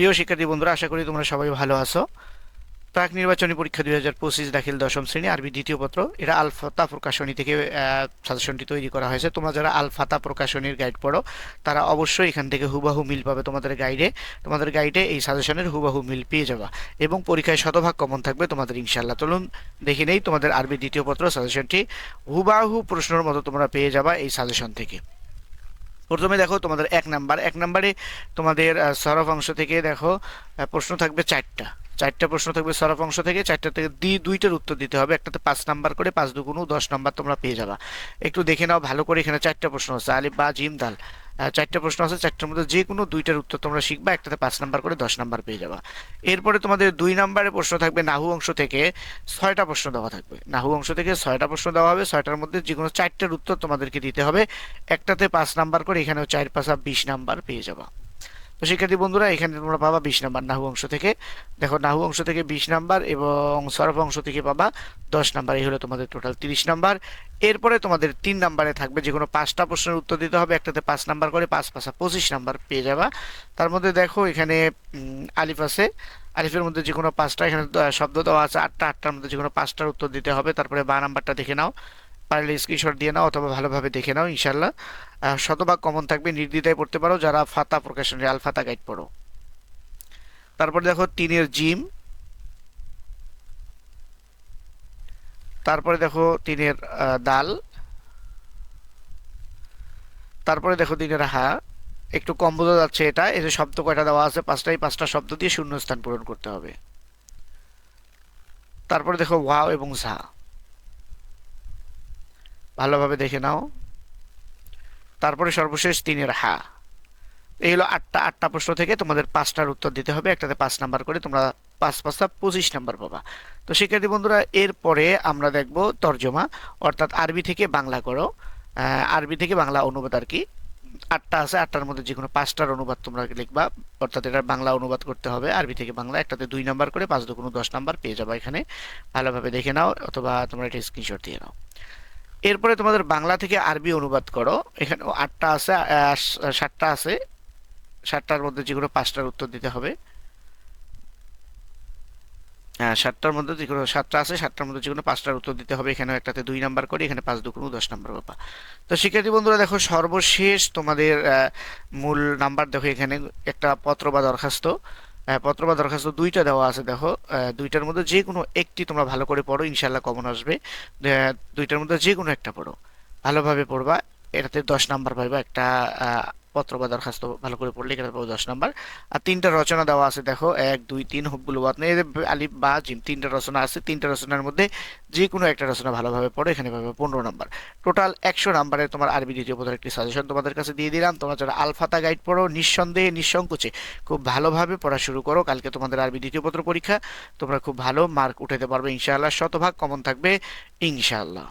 প্রিয় শিক্ষার্থী বন্ধুরা, আশা করি তোমরা সবাই ভালো আছো। প্রাক নির্বাচনী পরীক্ষা দুই হাজার পঁচিশ দাখিল দশম শ্রেণি, আরবি দ্বিতীয় পত্র। এটা আলফাতা প্রকাশনী থেকে সাজেশনটি তৈরি করা হয়েছে। তোমরা যারা আলফাতা প্রকাশনীর গাইড পড়ো, তারা অবশ্যই এখান থেকে হুবাহু মিল পাবে তোমাদের গাইডে তোমাদের গাইডে এই সাজেশনের হুবাহু মিল পেয়ে যাবা এবং পরীক্ষায় শতভাগ কমন থাকবে তোমাদের ইনশাল্লাহ চলুন, দেখে নেই তোমাদের আরবি দ্বিতীয় পত্র সাজেশনটি হুবাহু প্রশ্নের মতো তোমরা পেয়ে যাবা এই সাজেশন থেকে। প্রথমে দেখো তোমাদের এক নাম্বার। এক নাম্বারে তোমাদের সরফ অংশ থেকে দেখো প্রশ্ন থাকবে চারটা। চারটা প্রশ্ন থাকবে সরফ অংশ থেকে, চারটা থেকে দি, দুইটার উত্তর দিতে হবে। একটাতে পাঁচ নাম্বার করে, পাঁচ দুগুণ দশ নাম্বার তোমরা পেয়ে যাবা। একটু দেখে নাও, ভালো করে এখানে চারটা প্রশ্ন আছে আলিফ, বা, জিম, দাল। চারটা প্রশ্ন আছে, চারটার মধ্যে যে কোনো দুইটার উত্তর তোমরা শিখবা, একটাতে পাঁচ নাম্বার করে দশ নাম্বার পেয়ে যাবা। এরপরে তোমাদের দুই নাম্বারে প্রশ্ন থাকবে নাহু অংশ থেকে ছয়টা প্রশ্ন দেওয়া থাকবে। নাহু অংশ থেকে ছয়টা প্রশ্ন দেওয়া হবে, ছয়টার মধ্যে যে কোনো চারটার উত্তর তোমাদেরকে দিতে হবে। একটাতে পাঁচ নাম্বার করে এখানেও চার পাঁচা বিশ নাম্বার পেয়ে যাবা। তো শিক্ষার্থী বন্ধুরা, এখানে তোমরা পাবা বিশ নাম্বার নাহু অংশ থেকে। দেখো, নাহু অংশ থেকে বিশ নাম্বার এবং সরফ অংশ থেকে পাবা দশ নাম্বার। এই হলো তোমাদের টোটাল তিরিশ নাম্বার। এরপরে তোমাদের তিন নাম্বারে থাকবে যে কোনো পাঁচটা প্রশ্নের উত্তর দিতে হবে। একটাতে পাঁচ নাম্বার করে, পাঁচ পাঁচা পঁচিশ নাম্বার পেয়ে যাবা। তার মধ্যে দেখো, এখানে আলিফ আছে। আলিফের মধ্যে যে কোনো পাঁচটা, এখানে শব্দ দেওয়া আছে আটটা। আটটার মধ্যে যে কোনো পাঁচটার উত্তর দিতে হবে। তারপরে বা নাম্বারটা দেখে নাও। পারলে স্ক্রিনশট দিয়ে নাও অথবা ভালোভাবে দেখে নাও ইনশাল্লাহ শতভাগ কমন থাকবে, নির্দ্বিধায় পড়তে পারো যারা ফাতা প্রকাশনের আল ফাতা গাইড পড়ো। তারপর দেখো তিনের জিম তারপরে দেখো তিনের দাল। তারপরে দেখো তিনের হা। একটু কম বোঝা যাচ্ছে এটা যে শব্দ কয়টা দেওয়া আছে পাঁচটাই পাঁচটা শব্দ দিয়ে শূন্য স্থান পূরণ করতে হবে। তারপরে দেখো ওয়াও এবং ঝা। ভালোভাবে দেখে নাও। তারপরে সর্বশেষ তিনের হা। এই হলো আটটা আটটা প্রশ্ন থেকে তোমাদের পাঁচটার উত্তর দিতে হবে। একটাতে পাঁচ নাম্বার করে তোমরা পাঁচ পাঁচটা পঁচিশ নাম্বার পাবা। তো শিক্ষার্থী বন্ধুরা, এরপরে আমরা দেখব তর্জমা, অর্থাৎ আরবি থেকে বাংলা করো। আরবি থেকে বাংলা অনুবাদ আর কি। আটটা আছে, আটটার মধ্যে যে কোনো পাঁচটার অনুবাদ তোমরা লিখবা। অর্থাৎ এটার বাংলা অনুবাদ করতে হবে, আরবি থেকে বাংলা। একটাতে দুই নাম্বার করে পাঁচ দু কোনো দশ নাম্বার পেয়ে যাবে এখানে। ভালোভাবে দেখে নাও, অথবা তোমরা এটা স্ক্রিনশট দিয়ে নাও। এরপরে তোমাদের বাংলা থেকে আরবি অনুবাদ করো। এখানেও আটটা আছে সাতটা আছে। সাতটার মধ্যে যে কোনো পাঁচটার উত্তর দিতে হবে। হ্যাঁ সাতটার মধ্যে যে কোনো সাতটা আছে, সাতটার মধ্যে যে কোনো পাঁচটার উত্তর দিতে হবে। এখানে একটাতে দুই নাম্বার করে, এখানে পাঁচ দুগুণ দশ নাম্বার পাবা তো শিক্ষার্থী বন্ধুরা, দেখো সর্বশেষ তোমাদের মূল নাম্বার দেখো এখানে, একটা পত্র বা দরখাস্ত। পত্র বা দরখাস্ত দুইটা দেওয়া আছে, দেখো। দুইটার মধ্যে যে কোনো একটি তোমরা ভালো করে পড়ো ইনশাল্লাহ কমন আসবে। দুইটার মধ্যে যে কোনো একটা পড়ো। ভালোভাবে পড়বা, এটাতে দশ নাম্বার পাইবা একটা পত্র বা দরখাস্ত ভালো করে পড়লে এখানে পাবো দশ নম্বর। আর তিনটা রচনা দেওয়া আছে, দেখো, এক, দুই, তিন ওয়াত এই যে আলিফ বা জিম, তিনটা রচনা আছে। তিনটা রচনার মধ্যে যে কোনো একটা রচনা ভালোভাবে পড়ো, এখানে পাবে পনেরো নাম্বার। টোটাল একশো নাম্বারে তোমার আরবি দ্বিতীয় পদের একটি সাজেশন তোমাদের কাছে দিয়ে দিলাম। তোমরা যারা আলফাতা গাইড পড়ো, নিঃসন্দেহে নিঃসংকোচে খুব ভালোভাবে পড়া শুরু করো। কালকে তোমাদের আরবি দ্বিতীয় পত্র পরীক্ষা। তোমরা খুব ভালো মার্ক উঠাতে পারবে, ইনশাআল্লাহ। শতভাগ কমন থাকবে, ইনশাআল্লাহ।